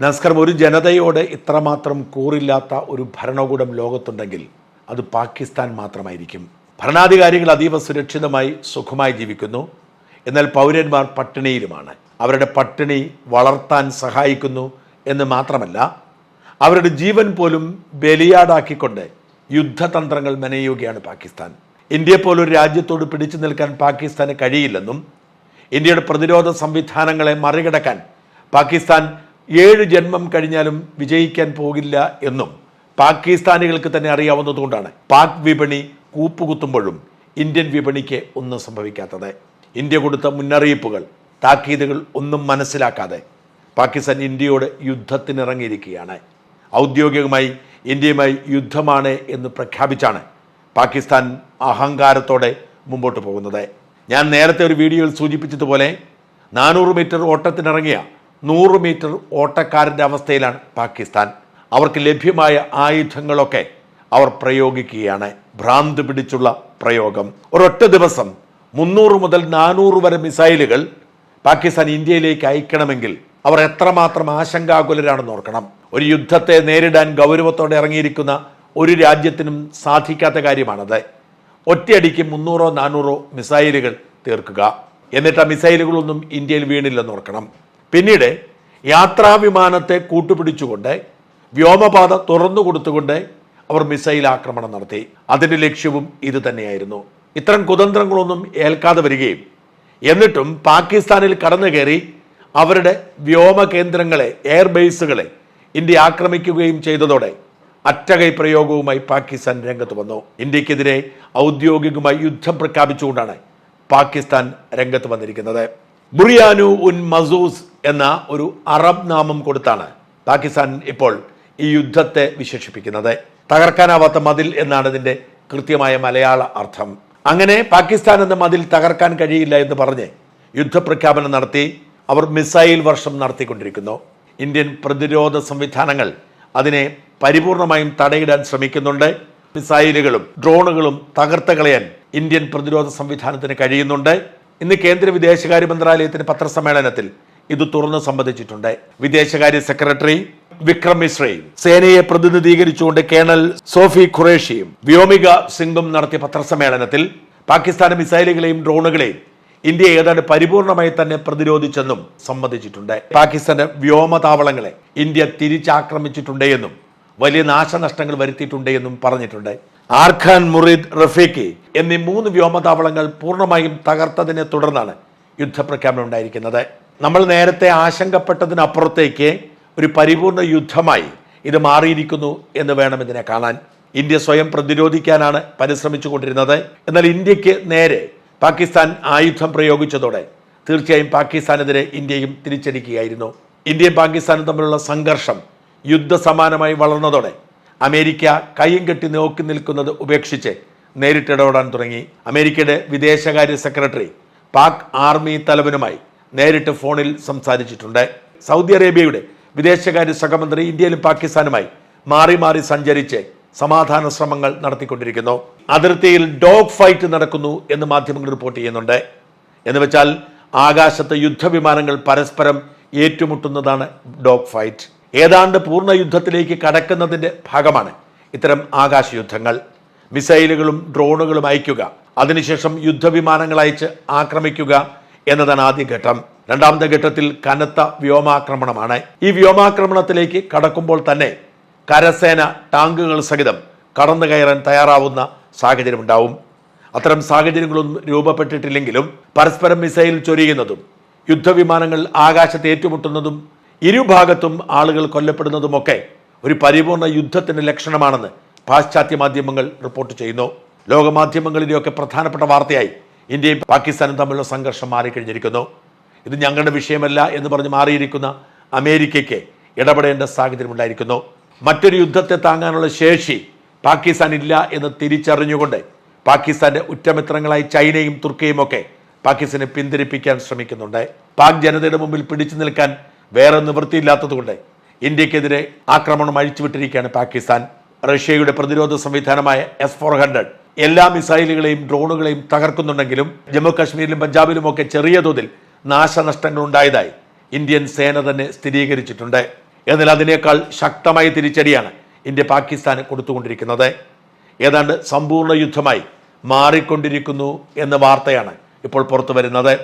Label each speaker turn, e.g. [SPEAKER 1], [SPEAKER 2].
[SPEAKER 1] നമസ്കാരം. ഒരു ജനതയോട് ഇത്രമാത്രം കൂറില്ലാത്ത ഒരു ഭരണകൂടം ലോകത്തുണ്ടെങ്കിൽ അത് പാകിസ്ഥാൻ മാത്രമായിരിക്കും. ഭരണാധികാരികൾ അതീവ സുരക്ഷിതമായി സുഖമായി ജീവിക്കുന്നു. എന്നാൽ പൗരന്മാർ പട്ടിണിയിലുമാണ്. അവരുടെ പട്ടിണി വളർത്താൻ സഹായിക്കുന്നു എന്ന് മാത്രമല്ല അവരുടെ ജീവൻ പോലും ബലിയാടാക്കിക്കൊണ്ട് യുദ്ധതന്ത്രങ്ങൾ മെനയുകയാണ് പാകിസ്ഥാൻ. ഇന്ത്യയെ പോലൊരു രാജ്യത്തോട് പിടിച്ചു നിൽക്കാൻ പാകിസ്ഥാന് കഴിയില്ലെന്നും ഇന്ത്യയുടെ പ്രതിരോധ സംവിധാനങ്ങളെ മറികടക്കാൻ പാകിസ്ഥാൻ ഏഴ് ജന്മം കഴിഞ്ഞാലും വിജയിക്കാൻ പോകില്ല എന്നും പാകിസ്ഥാനികൾക്ക് തന്നെ അറിയാവുന്നതുകൊണ്ടാണ് പാക് വിപണി കൂപ്പുകുത്തുമ്പോഴും ഇന്ത്യൻ വിപണിക്ക് ഒന്നും സംഭവിക്കാത്തത്. ഇന്ത്യ കൊടുത്ത മുന്നറിയിപ്പുകൾ താക്കീതുകൾ ഒന്നും മനസ്സിലാക്കാതെ പാകിസ്ഥാൻ ഇന്ത്യയോട് യുദ്ധത്തിനിറങ്ങിയിരിക്കുകയാണ്. ഔദ്യോഗികമായി ഇന്ത്യയുമായി യുദ്ധമാണ് എന്ന് പ്രഖ്യാപിച്ചാണ് പാകിസ്ഥാൻ അഹങ്കാരത്തോടെ മുമ്പോട്ട് പോകുന്നത്. ഞാൻ നേരത്തെ ഒരു വീഡിയോയിൽ സൂചിപ്പിച്ചതുപോലെ നാനൂറ് മീറ്റർ ഓട്ടത്തിനിറങ്ങിയ നൂറ് മീറ്റർ ഓട്ടക്കാരന്റെ അവസ്ഥയിലാണ് പാകിസ്ഥാൻ. അവർക്ക് ലഭ്യമായ ആയുധങ്ങളൊക്കെ അവർ പ്രയോഗിക്കുകയാണ്. ഭ്രാന്ത് പിടിച്ചുള്ള പ്രയോഗം. ഒരൊറ്റ ദിവസം മുന്നൂറ് മുതൽ നാനൂറ് വരെ മിസൈലുകൾ പാകിസ്ഥാൻ ഇന്ത്യയിലേക്ക് അയക്കണമെങ്കിൽ അവർ എത്രമാത്രം ആശങ്കാകുലരാണെന്ന് ഓർക്കണം. ഒരു യുദ്ധത്തെ നേരിടാൻ ഗൗരവത്തോടെ ഇറങ്ങിയിരിക്കുന്ന ഒരു രാജ്യത്തിനും സാധിക്കാത്ത കാര്യമാണത്. ഒറ്റയടിക്ക് മുന്നൂറോ നാനൂറോ മിസൈലുകൾ തീർക്കുക. എന്നിട്ട് ആ മിസൈലുകളൊന്നും ഇന്ത്യയിൽ വീണില്ലെന്ന് ഓർക്കണം. പിന്നീട് യാത്രാവിമാനത്തെ കൂട്ടുപിടിച്ചുകൊണ്ട് വ്യോമപാത തുറന്നു കൊടുത്തുകൊണ്ട് അവർ മിസൈൽ ആക്രമണം നടത്തി. അതിന്റെ ലക്ഷ്യവും ഇത് തന്നെയായിരുന്നു. ഇത്തരം കുതന്ത്രങ്ങളൊന്നും ഏൽക്കാതെ വരികയും എന്നിട്ടും പാകിസ്ഥാനിൽ കടന്നു കയറി അവരുടെ വ്യോമ കേന്ദ്രങ്ങളെ എയർ ബേസുകളെ ഇന്ത്യ ആക്രമിക്കുകയും ചെയ്തതോടെ അറ്റകൈ പ്രയോഗവുമായി പാകിസ്ഥാൻ രംഗത്ത് വന്നു. ഇന്ത്യക്കെതിരെ ഔദ്യോഗികമായി യുദ്ധം പ്രഖ്യാപിച്ചുകൊണ്ടാണ് പാകിസ്ഥാൻ രംഗത്ത് വന്നിരിക്കുന്നത്. ബുറിയാനു ഉൻ മസൂസ് എന്ന ഒരു അറബ് നാമം കൊടുത്താണ് പാകിസ്ഥാൻ ഇപ്പോൾ ഈ യുദ്ധത്തെ വിശേഷിപ്പിക്കുന്നത്. തകർക്കാനാവാത്ത മതിൽ എന്നാണ് ഇതിന്റെ കൃത്യമായ മലയാള അർത്ഥം. അങ്ങനെ പാകിസ്ഥാൻ എന്ന മതിൽ തകർക്കാൻ കഴിയില്ല എന്ന് പറഞ്ഞ് യുദ്ധപ്രഖ്യാപനം നടത്തി അവർ മിസൈൽ വർഷം നടത്തിക്കൊണ്ടിരിക്കുന്നു. ഇന്ത്യൻ പ്രതിരോധ സംവിധാനങ്ങൾ അതിനെ പരിപൂർണമായും തടയിടാൻ ശ്രമിക്കുന്നുണ്ട്. മിസൈലുകളും ഡ്രോണുകളും തകർത്ത് കളയാൻ ഇന്ത്യൻ പ്രതിരോധ സംവിധാനത്തിന് കഴിയുന്നുണ്ട്. ഇന്ന് കേന്ദ്ര വിദേശകാര്യ മന്ത്രാലയത്തിന്റെ പത്രസമ്മേളനത്തിൽ ഇത് തുറന്നു സംബന്ധിച്ചിട്ടുണ്ട്. വിദേശകാര്യ സെക്രട്ടറി വിക്രം മിശ്രയും സേനയെ പ്രതിനിധീകരിച്ചുകൊണ്ട് കേണൽ സോഫി ഖുറേഷിയും വ്യോമിക സിംഗും നടത്തിയ പത്രസമ്മേളനത്തിൽ പാകിസ്ഥാൻ മിസൈലുകളെയും ഡ്രോണുകളെയും ഇന്ത്യ ഏതാണ്ട് പരിപൂർണമായി തന്നെ പ്രതിരോധിച്ചെന്നും സമ്മതിച്ചിട്ടുണ്ട് പാകിസ്ഥാന്റെ വ്യോമതാവളങ്ങളെ ഇന്ത്യ തിരിച്ചാക്രമിച്ചിട്ടുണ്ട് എന്നും വലിയ നാശനഷ്ടങ്ങൾ വരുത്തിയിട്ടുണ്ട് എന്നും പറഞ്ഞിട്ടുണ്ട്. ആർഖാൻ മുറീദ് റഫീഖി എന്നീ മൂന്ന് വ്യോമതാവളങ്ങൾ പൂർണമായും തകർത്തതിനെ തുടർന്നാണ് യുദ്ധപ്രഖ്യാപനം ഉണ്ടായിരിക്കുന്നത്. നമ്മൾ നേരത്തെ ആശങ്കപ്പെട്ടതിനപ്പുറത്തേക്ക് ഒരു പരിപൂർണ യുദ്ധമായി ഇത് മാറിയിരിക്കുന്നു എന്ന് വേണം ഇതിനെ കാണാൻ. ഇന്ത്യ സ്വയം പ്രതിരോധിക്കാനാണ് പരിശ്രമിച്ചു കൊണ്ടിരുന്നത് എന്നാൽ ഇന്ത്യയ്ക്ക് നേരെ പാകിസ്ഥാൻ ആയുധം പ്രയോഗിച്ചതോടെ തീർച്ചയായും പാകിസ്ഥാനെതിരെ ഇന്ത്യയും തിരിച്ചടിക്കുകയായിരുന്നു. ഇന്ത്യയും പാകിസ്ഥാനും തമ്മിലുള്ള സംഘർഷം യുദ്ധസമാനമായി വളർന്നതോടെ അമേരിക്ക കയ്യും കെട്ടി നോക്കി നിൽക്കുന്നത് ഉപേക്ഷിച്ച് നേരിട്ടിടപെടാൻ തുടങ്ങി. അമേരിക്കയുടെ വിദേശകാര്യ സെക്രട്ടറി പാക് ആർമി തലവനുമായി നേരിട്ട് ഫോണിൽ സംസാരിച്ചിട്ടുണ്ട്. സൗദി അറേബ്യയുടെ വിദേശകാര്യ സഹമന്ത്രി ഇന്ത്യയിലും പാകിസ്ഥാനുമായി മാറി മാറി സഞ്ചരിച്ച് സമാധാന ശ്രമങ്ങൾ നടത്തിക്കൊണ്ടിരിക്കുന്നു. അതിർത്തിയിൽ ഡോഗ് ഫൈറ്റ് നടക്കുന്നു എന്ന് മാധ്യമങ്ങൾ റിപ്പോർട്ട് ചെയ്യുന്നുണ്ട്. എന്ന് വെച്ചാൽ ആകാശത്ത് യുദ്ധവിമാനങ്ങൾ പരസ്പരം ഏറ്റുമുട്ടുന്നതാണ് ഡോഗ് ഫൈറ്റ്. ഏതാണ്ട് പൂർണ യുദ്ധത്തിലേക്ക് കടക്കുന്നതിന്റെ ഭാഗമാണ് ഇത്തരം ആകാശ യുദ്ധങ്ങൾ മിസൈലുകളും ഡ്രോണുകളും അയക്കുക അതിനുശേഷം യുദ്ധവിമാനങ്ങൾ അയച്ച് ആക്രമിക്കുക എന്നതാണ് ആദ്യ ഘട്ടം. രണ്ടാമത്തെ ഘട്ടത്തിൽ കനത്ത വ്യോമാക്രമണമാണ്. ഈ വ്യോമാക്രമണത്തിലേക്ക് കടക്കുമ്പോൾ തന്നെ കരസേന ടാങ്കുകൾ സഹിതം കടന്നു കയറാൻ തയ്യാറാവുന്ന സാഹചര്യം ഉണ്ടാവും അത്തരം സാഹചര്യങ്ങളൊന്നും രൂപപ്പെട്ടിട്ടില്ലെങ്കിലും പരസ്പരം മിസൈൽ ചൊരിയുന്നതും യുദ്ധവിമാനങ്ങൾ ആകാശത്ത് ഏറ്റുമുട്ടുന്നതും ഇരുഭാഗത്തും ആളുകൾ കൊല്ലപ്പെടുന്നതുമൊക്കെ ഒരു പരിപൂർണ യുദ്ധത്തിന്റെ ലക്ഷണമാണെന്ന് പാശ്ചാത്യ മാധ്യമങ്ങൾ റിപ്പോർട്ട് ചെയ്യുന്നു. ലോകമാധ്യമങ്ങളിലെയൊക്കെ പ്രധാനപ്പെട്ട വാർത്തയായി ഇന്ത്യയും പാകിസ്ഥാനും തമ്മിലുള്ള സംഘർഷം മാറിക്കഴിഞ്ഞിരിക്കുന്നു. ഇത് ഞങ്ങളുടെ വിഷയമല്ല എന്ന് പറഞ്ഞ് മാറിയിരിക്കുന്ന അമേരിക്കയ്ക്ക് ഇടപെടേണ്ട സാഹചര്യം ഉണ്ടായിരിക്കുന്നു. മറ്റൊരു യുദ്ധത്തെ താങ്ങാനുള്ള ശേഷി പാകിസ്ഥാൻ ഇല്ല എന്ന് തിരിച്ചറിഞ്ഞുകൊണ്ട് പാകിസ്ഥാന്റെ ഉറ്റമിത്രങ്ങളായി ചൈനയും തുർക്കിയും ഒക്കെ പാകിസ്ഥാനെ പിന്തിരിപ്പിക്കാൻ ശ്രമിക്കുന്നുണ്ട്. പാക് ജനതയുടെ മുമ്പിൽ പിടിച്ചു നിൽക്കാൻ വേറെ നിവൃത്തിയില്ലാത്തതുകൊണ്ട് ഇന്ത്യക്കെതിരെ ആക്രമണം അഴിച്ചുവിട്ടിരിക്കുകയാണ് പാകിസ്ഥാൻ. റഷ്യയുടെ പ്രതിരോധ സംവിധാനമായ എസ് ഫോർ ഹൺഡ്രഡ് എല്ലാ മിസൈലുകളെയും ഡ്രോണുകളെയും തകർക്കുന്നുണ്ടെങ്കിലും ജമ്മു കാശ്മീരിലും പഞ്ചാബിലും ഒക്കെ ചെറിയ തോതിൽ നാശനഷ്ടങ്ങൾ ഉണ്ടായതായി ഇന്ത്യൻ സേന തന്നെ സ്ഥിരീകരിച്ചിട്ടുണ്ട്. എന്നാൽ അതിനേക്കാൾ ശക്തമായ തിരിച്ചടിയാണ് ഇന്ത്യ പാകിസ്ഥാന് കൊടുത്തുകൊണ്ടിരിക്കുന്നത്. ഏതാണ്ട് സമ്പൂർണ യുദ്ധമായി മാറിക്കൊണ്ടിരിക്കുന്നു എന്ന വാർത്തയാണ് ഇപ്പോൾ പുറത്തു വരുന്നത്